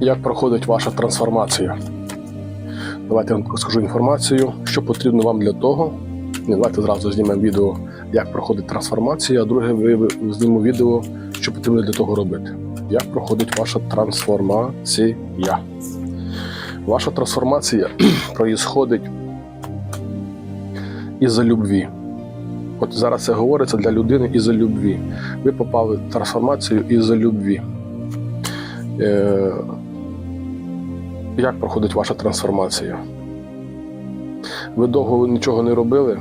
Як проходить ваша трансформація? Давайте я вам розкажу інформацію, що потрібно вам для того. Ні, давайте зразу знімемо відео, як проходить трансформація, а друге знімемо відео, що потрібно для того робити. Як проходить ваша трансформація? Ваша трансформація проїсходить із-за любві. От зараз це говориться для людини із-за любві. Ви попали в трансформацію із-за любві. Е, як проходить ваша трансформація? Ви довго нічого не робили,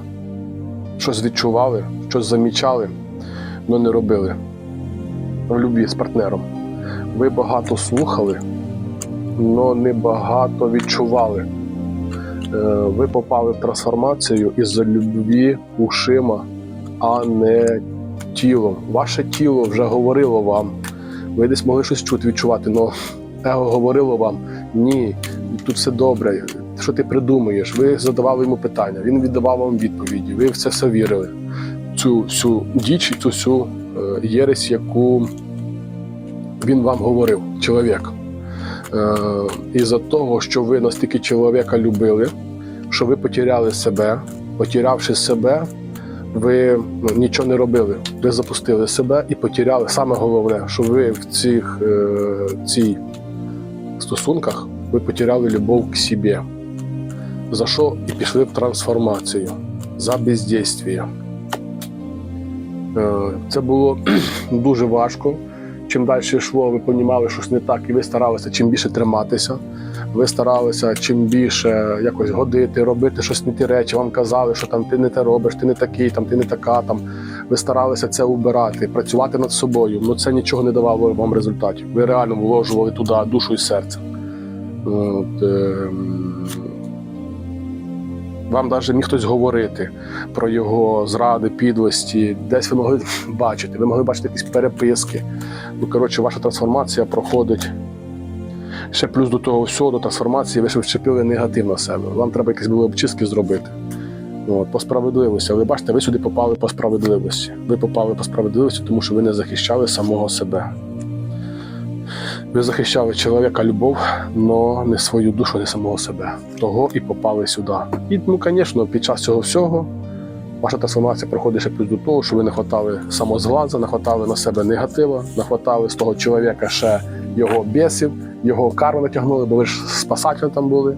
щось відчували, щось замічали, але не робили. В любві з партнером. Ви багато слухали, але не багато відчували. Е, Ви попали в трансформацію із-за любві ушима, а не тілом. Ваше тіло вже говорило вам. Ви десь могли щось чути, відчувати, але его говорило вам ні, тут все добре. Що ти придумуєш? Ви задавали йому питання, він віддавав вам відповіді. Ви в це все вірили. Цю всю діч, цю всю е, єресь, яку він вам говорив, чоловік. Е, із-за того, що ви настільки чоловіка любили, що ви потеряли себе, потерявши себе, ви ну, нічого не робили. Ви запустили себе і потеряли. Саме головне, що ви в цих е, цій стосунках ви потеряли любов к собі. За що і пішли в трансформацію за бездійстві. Е, Це було дуже важко. Чим далі йшло, ви розуміли, що щось не так, і ви старалися чим більше триматися. Ви старалися чим більше якось годити, робити щось не ті речі. Вам казали, що там ти не те робиш, ти не такий, там ти не така. Там ви старалися це убирати, працювати над собою. Ну це нічого не давало вам результатів. Ви реально вложували туди душу і серце. От, ем, вам навіть міг хтось говорити про його зради, підлості. Десь ви могли бачити, ви могли бачити якісь переписки. Ну, коротше, ваша трансформація проходить. Ще плюс до того всього, до трансформації, ви ще вчепили негатив на себе. Вам треба якісь були обчистки зробити. От, по справедливості. Ви бачите, ви сюди попали по справедливості. Ви попали по справедливості, тому що ви не захищали самого себе. Ви захищали чоловіка любов, але не свою душу, не самого себе. Того і попали сюди. І, ну, звісно, під час цього всього ваша трансформація проходить ще плюс до того, що ви не хватали самозвладза, не хватали на себе негатива, не хватали з того чоловіка ще його бісів, його карму натягнули, бо ви ж спасателі там були.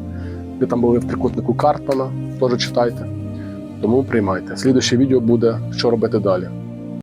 Ви там були в трикутнику Карпмана, теж читайте. Тому приймайте. Слідуще відео буде, що робити далі.